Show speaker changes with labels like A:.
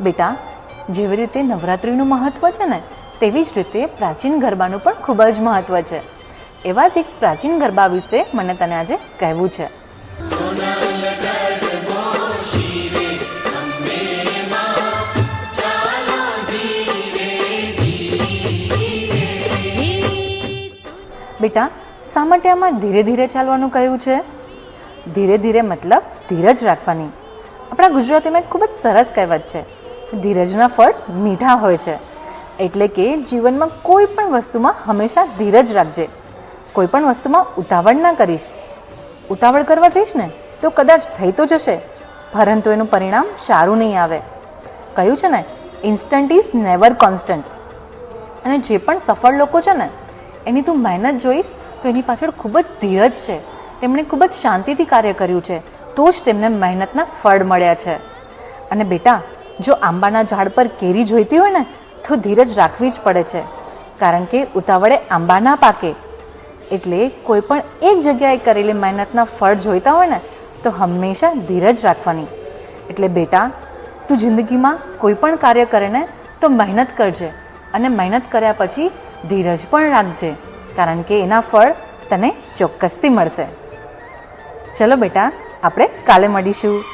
A: બેટા, જેવી રીતે નવરાત્રિનું મહત્ત્વ છે ને, તેવી જ રીતે પ્રાચીન ગરબાનું પણ ખૂબ જ મહત્ત્વ છે. એવા જ એક પ્રાચીન ગરબા વિશે મને તને આજે કહેવું છે. બેટા, શા માટે આમાં ધીરે ધીરે ચાલવાનું કહ્યું છે? ધીરે ધીરે મતલબ ધીરજ રાખવાની. આપણા ગુજરાતીમાં એક ખૂબ જ સરસ કહેવત છે. ધીરજના ફળ મીઠા હોય છે. એટલે કે જીવનમાં કોઈ પણ વસ્તુમાં હંમેશા ધીરજ રાખજે. કોઈ પણ વસ્તુમાં ઉતાવળ ના કરીશ. ઉતાવળ કરવા જઈશ ને, તો કદાચ થઈ તો જશે, પરંતુ એનું પરિણામ સારું નહીં આવે. કહ્યું છે ને ઇન્સ્ટન્ટ ઇઝ નેવર કોન્સ્ટન્ટ અને જે પણ સફળ લોકો છે ને, એની તું મહેનત જોઈશ, તો એની પાછળ ખૂબ જ ધીરજ છે. તેમણે ખૂબ જ શાંતિથી કાર્ય કર્યું છે. તો જ તેમને મહેનતના ફળ મળ્યા છે. અને બેટા જો આંબાના ઝાડ પર કેરી જોઈતી હોય ને, તો ધીરજ રાખવી જ પડે છે. કારણ કે ઉતાવળે આંબા ના પાકે. એટલે કોઈ પણ એક જગ્યાએ કરેલી મહેનતના ફળ જોઈતા હોય ને, તો હંમેશા ધીરજ રાખવાની. એટલે બેટા, તું જિંદગીમાં કોઈ પણ કાર્ય કરે ને, તો મહેનત કરજે અને મહેનત કર્યા પછી ધીરજ પણ રાખજે, કારણ કે એના ફળ તને ચોક્કસથી મળશે. ચલો બેટા, આપણે કાલે મળીશું.